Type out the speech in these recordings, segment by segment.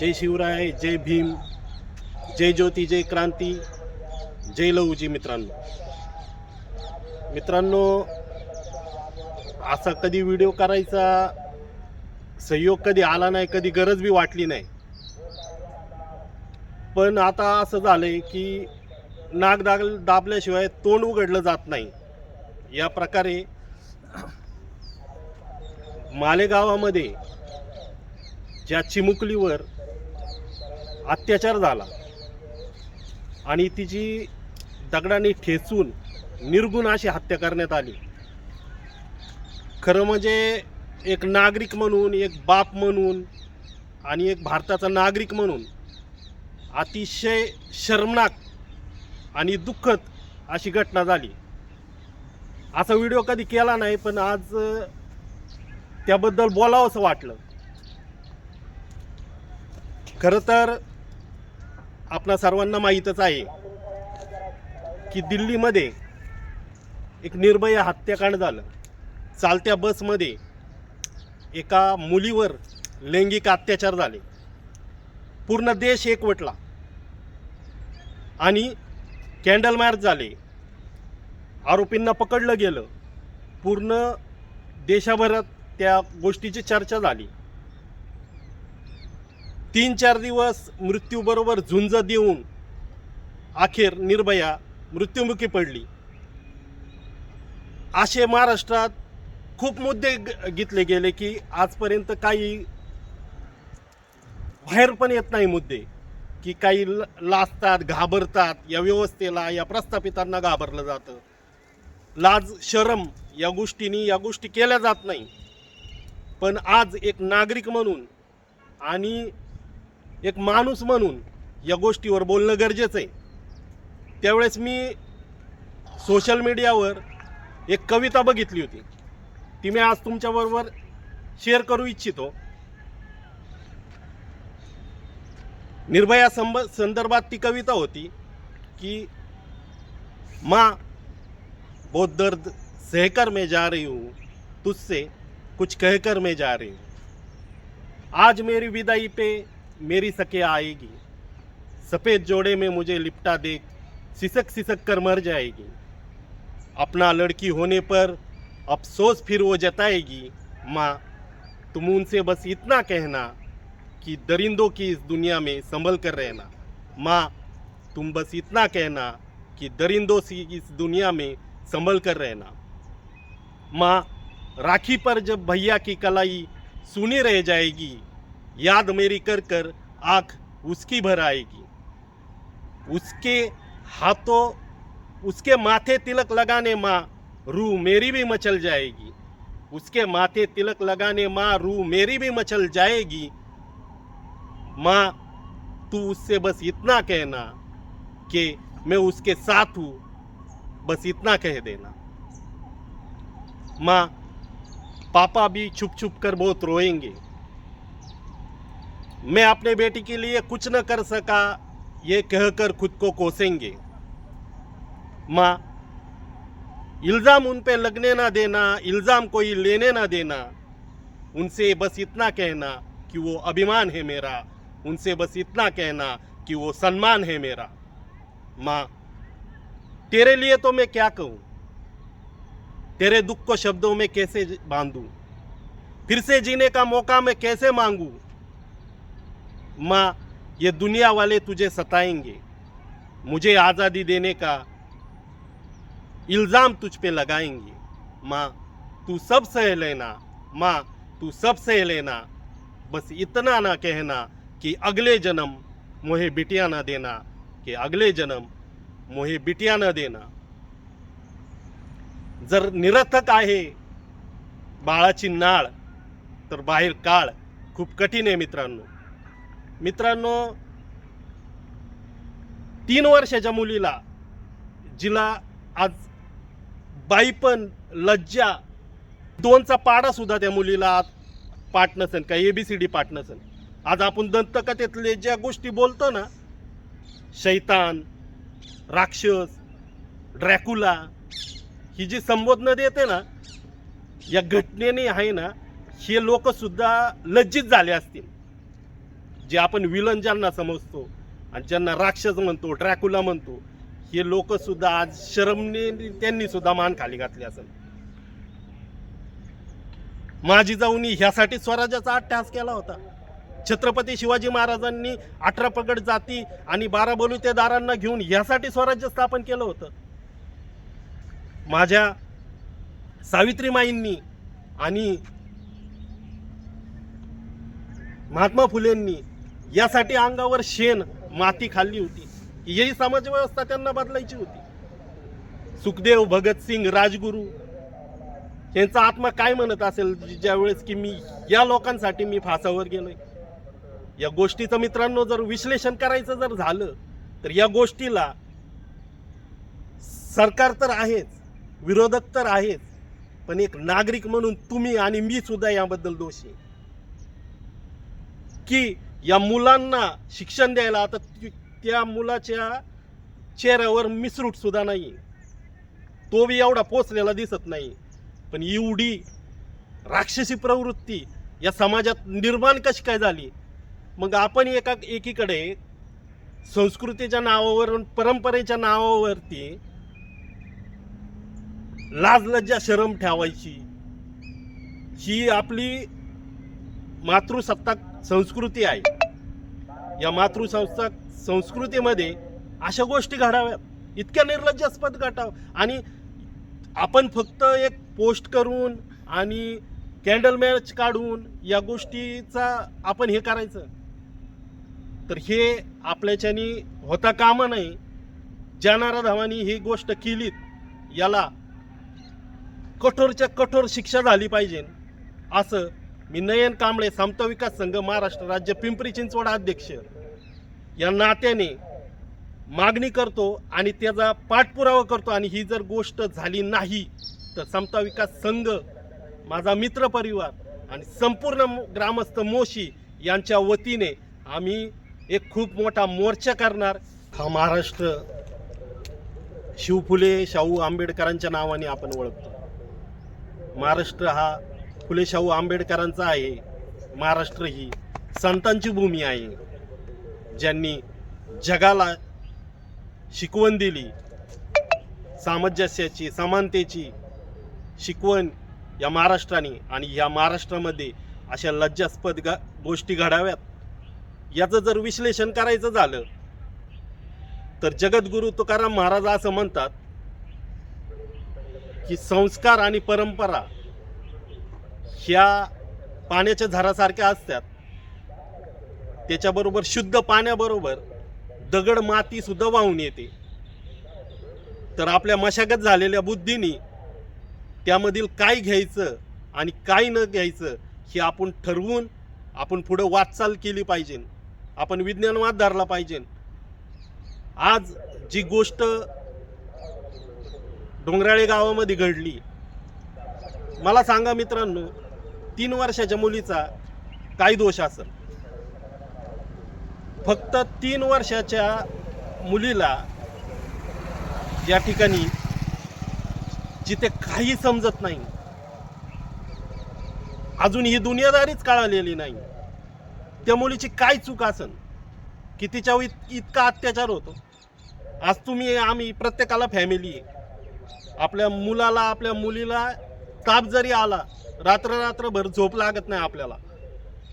जय शिवराय जय भीम जय ज्योती जय क्रांती जय लहूजी मित्रांनो. मित्रांनो असा कधी व्हिडिओ करायचा सहयोग कधी आला नाही कधी गरज बी वाटली नाही. पण आता असं झालंय की नाक दाग दाबल्याशिवाय तोंड उघडलं जात नाही. या प्रकारे मालेगावामध्ये ज्या चिमुकलीवर अत्याचार झाला आणि तिची दगडाने ठेचून निर्गुण अशी हत्या करण्यात आली. खरं म्हणजे एक नागरिक म्हणून एक बाप म्हणून आणि एक भारताचा नागरिक म्हणून अतिशय शर्मनाक आणि दुःखद अशी घटना झाली. असा व्हिडिओ कधी केला नाही पण आज त्याबद्दल बोलावंसं वाटलं. खरं तर आपणा सर्वांना माहीतच आहे की दिल्लीमध्ये एक निर्भया हत्याकांड झालं. चालत्या बसमध्ये एका मुलीवर लैंगिक अत्याचार झाले. पूर्ण देश एकवटला. आणि कॅन्डल मार्च झाले. आरोपींना पकडलं गेलं. पूर्ण देशाभरात त्या गोष्टीची चर्चा झाली. तीन चार दिवस मृत्यूबरोबर झुंज देऊन अखेर निर्भया मृत्युमुखी पडली. असे महाराष्ट्रात खूप मुद्दे ग- घेतले गेले की आजपर्यंत काही बाहेर पण येत नाही मुद्दे. की काही ल- लाजतात घाबरतात या व्यवस्थेला या प्रस्थापितांना घाबरलं जातं. लाज शरम या गोष्टींनी या गोष्टी केल्या जात नाही. पण आज एक नागरिक म्हणून आणि एक माणूस म्हणून या गोष्टीवर बोलणं गरजेचं आहे. त्यावेळेस मी सोशल मीडियावर एक कविता बघितली होती. ती मी आज तुमच्याबरोबर शेअर करू इच्छितो. निर्भया संब संदर्भात ती कविता होती की माँ बहुत दर्द सहकर मैं जा रही हूँ तुझसे कुछ कहकर मैं जा रही हूँ। आज मेरी विदाई पे मेरी सके आएगी। सफ़ेद जोड़े में मुझे लिपटा देख सिसक सिसक कर मर जाएगी। अपना लड़की होने पर अफसोस फिर वो जताएगी, माँ, तुम उनसे बस इतना कहना कि दरिंदों की इस दुनिया में संभल कर रहना। माँ, तुम बस इतना कहना कि दरिंदों से इस दुनिया में संभल कर रहना। माँ, राखी पर जब भैया की कलाई सुनी रह जाएगी याद मेरी कर कर आँख उसकी भर आएगी। उसके हाथों, उसके माथे तिलक लगाने माँ, रूह मेरी भी मचल जाएगी। उसके माथे तिलक लगाने माँ, रूह मेरी भी मचल जाएगी। माँ, तू उससे बस इतना कहना कि मैं उसके साथ हूँ, बस इतना कह देना। माँ, पापा भी छुप छुप कर बहुत रोएँगे। मैं अपने बेटी के लिए कुछ न कर सका, ये कहकर खुद को कोसेंगे। माँ, इल्ज़ाम उन पे लगने ना देना, इल्ज़ाम कोई लेने ना देना। उनसे बस इतना कहना कि वो अभिमान है मेरा। उनसे बस इतना कहना कि वो सम्मान है मेरा। माँ, तेरे लिए तो मैं क्या कहूँ? तेरे दुख को शब्दों में कैसे बांधूं? फिर से जीने का मौका मैं कैसे मांगूं? माँ ये दुनिया वाले तुझे सताएंगे। मुझे आज़ादी देने का इल्ज़ाम तुझ पे लगाएंगे। माँ तू सब सह लेना। माँ तू सब सह लेना। बस इतना ना कहना कि अगले जन्म मोहे बिटिया ना देना कि अगले जन्म मोहे बिटिया ना देना। जर निरर्थक आहे बाळाची नाळ तर बाहेर काळ खूप कठीण आहे मित्रांनो. मित्रांनो तीन वर्षाच्या मुलीला जिला आज बाईपण लज्जा दोनचा पाडा सुद्धा त्या मुलीला आज पाठ नसेल का डी पाठ नसेल आज आपण दंतकथेतले ज्या गोष्टी बोलतो ना शैतान राक्षस ड्रॅकुला ही जी संबोधनं देते ना या घटनेने आहे ना हे लोक सुद्धा लज्जित झाले असतील. जे आपण विलन ज्यांना समजतो आणि ज्यांना राक्षस म्हणतो ड्रॅकुला म्हणतो हे लोक सुद्धा आज शरमने त्यांनी सुद्धा मान खाली घातली असेल. माझी जाऊनी ह्यासाठी स्वराज्याचा अट्टहास केला होता. छत्रपती शिवाजी महाराजांनी अठरा पगड जाती आणि बारा बलुतेदारांना घेऊन ह्यासाठी स्वराज्य स्थापन केलं होतं. माझ्या सावित्रीमाईंनी आणि महात्मा फुलेंनी यासाठी अंगावर शेण माती खाल्ली होती. ही समाज व्यवस्था त्यांना बदलायची होती. सुखदेव भगतसिंग राजगुरू यांचा आत्मा काय म्हणत असेल ज्या वेळेस की मी या लोकांसाठी मी फासावर गेलोय? या गोष्टीचं मित्रांनो जर विश्लेषण करायचं जर झालं तर या गोष्टीला सरकार तर आहेच विरोधक तर आहेच पण एक नागरिक म्हणून तुम्ही आणि मी सुद्धा याबद्दल दोषी की या मुलांना शिक्षण द्यायला आता त्या मुलाच्या चेहऱ्यावर मिसरूट सुद्धा नाही. तो बी एवढा पोचलेला दिसत नाही. पण एवढी राक्षसी प्रवृत्ती या समाजात निर्माण कशी काय झाली? मग आपण एका एकीकडे संस्कृतीच्या नावावर परंपरेच्या नावावरती लाज लज्जा शरम ठेवायची. ही आपली मातृसत्ताक संस्कृती आहे. या मातृसंस्था संस्कृतीमध्ये अशा गोष्टी घडाव्यात इतक्या निर्लज्जास्पद घटाव आणि आपण फक्त एक पोस्ट करून आणि कॅन्डल मॅच काढून या गोष्टीचा आपण हे करायचं. तर हे आपल्याच्यानी होता कामा नाही जाणारा धावानी ही गोष्ट केलीत याला कठोरच्या कठोर शिक्षा झाली पाहिजे. असं मी नयन कांबळे समता विकास संघ महाराष्ट्र राज्य पिंपरी चिंचवड अध्यक्ष. या नात्याने मागणी करतो आणि त्याचा पाठपुरावा करतो आणि ही जर गोष्ट झाली नाही तर समता विकास संघ माझा मित्र परिवार आणि संपूर्ण ग्रामस्थ मोशी यांच्या वतीने आम्ही एक खूप मोठा मोर्चा करणार. हा महाराष्ट्र शिवफुले शाहू आंबेडकरांच्या नावाने आपण ओळखतो. महाराष्ट्र हा फुले शाहू आंबेडकरांचा आहे. महाराष्ट्र ही संतांची भूमी आहे. ज्यांनी जगाला शिकवण दिली सामंजस्याची समानतेची शिकवण या महाराष्ट्राने आणि या महाराष्ट्रामध्ये अशा लज्जास्पद गा गोष्टी घडाव्यात. याचं जर विश्लेषण करायचं झालं तर जगद्गुरू तुकाराम महाराज असं म्हणतात की संस्कार आणि परंपरा ह्या पाण्याच्या झरासारख्या असतात. त्याच्याबरोबर शुद्ध पाण्याबरोबर दगड माती सुद्धा वाहून येते. तर आपल्या मशागत झालेल्या बुद्धीनी त्यामधील काय घ्यायचं आणि काय न घ्यायचं हे आपण ठरवून आपण पुढं वाटचाल केली पाहिजे. आपण विज्ञानवाद धरला पाहिजे. आज जी गोष्ट डोंगराळे गावामध्ये घडली मला सांगा मित्रांनो तीन वर्षाच्या मुलीचा काय दोष असेल. फक्त तीन वर्षाच्या मुलीला या ठिकाणी जिथे काही समजत नाही अजून ही दुनियादारीच कळालेली नाही त्या मुलीची काय चूक असन की तिच्यावर इत- इतका अत्याचार होतो? आज तुम्ही आम्ही प्रत्येकाला फॅमिली आहे. आपल्या मुलाला आपल्या मुलीला ताप जरी आला रात्र रात्रभर झोप लागत नाही आपल्याला.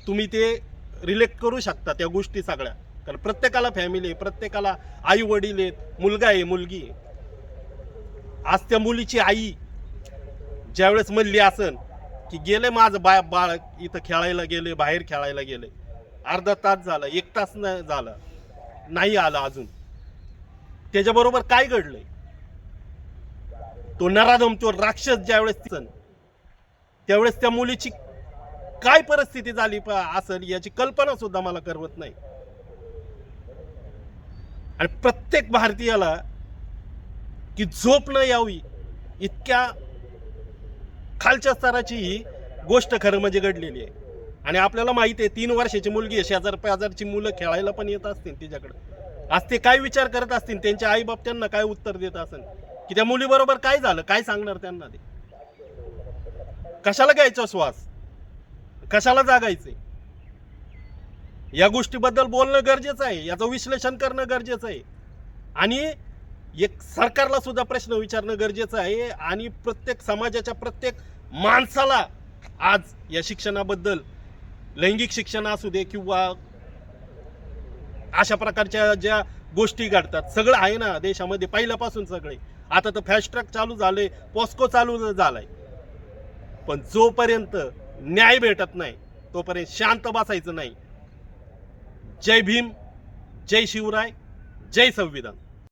तुम्ही ते रिलेक्ट करू शकता त्या गोष्टी सगळ्या. कारण प्रत्येकाला फॅमिली आहे प्रत्येकाला आई वडील आहेत मुलगा आहे मुलगी आहे. आज त्या मुलीची आई ज्यावेळेस म्हणली असन की गेले माझं बा बाळ इथं खेळायला गेले बाहेर खेळायला गेले. अर्धा तास झाला एक तास नाही झाला. नाही आला अजून. त्याच्याबरोबर काय घडलंय? तो नराधम तो राक्षस ज्यावेळेस दिसन, त्यावेळेस त्या मुलीची काय परिस्थिती झाली असेल याची कल्पना सुद्धा मला करवत नाही. आणि प्रत्येक भारतीयाला की झोप न यावी इतक्या खालच्या स्तराची ही गोष्ट खरं म्हणजे घडलेली आहे. आणि आपल्याला माहिती आहे तीन वर्षाची मुलगी आहे शेजार पाजारची मुलं खेळायला पण येत असतील तिच्याकडे. आज ते काय विचार करत असतील त्यांच्या आईबाप त्यांना काय उत्तर देत असेल? की त्या मुलीबरोबर काय झालं? काय सांगणार त्यांना ते? कशाला घ्यायचा श्वास? कशाला जागायचे? या गोष्टीबद्दल बोलणं गरजेचं आहे. याचं विश्लेषण करणं गरजेचं आहे. आणि एक सरकारला सुद्धा प्रश्न विचारणं गरजेचं आहे. आणि प्रत्येक समाजाच्या प्रत्येक माणसाला आज या शिक्षणाबद्दल लैंगिक शिक्षण असू दे किंवा अशा प्रकारच्या ज्या गोष्टी घडतात सगळं आहे ना देशामध्ये पहिल्यापासून सगळे. आता तर फॅस्ट ट्रॅक चालू झाले पॉस्को चालू झालाय. पण जोपर्यंत न्याय भेटत नाही तोपर्यंत शांत बसायचं नाही. जय भीम जय शिवराय जय संविधान.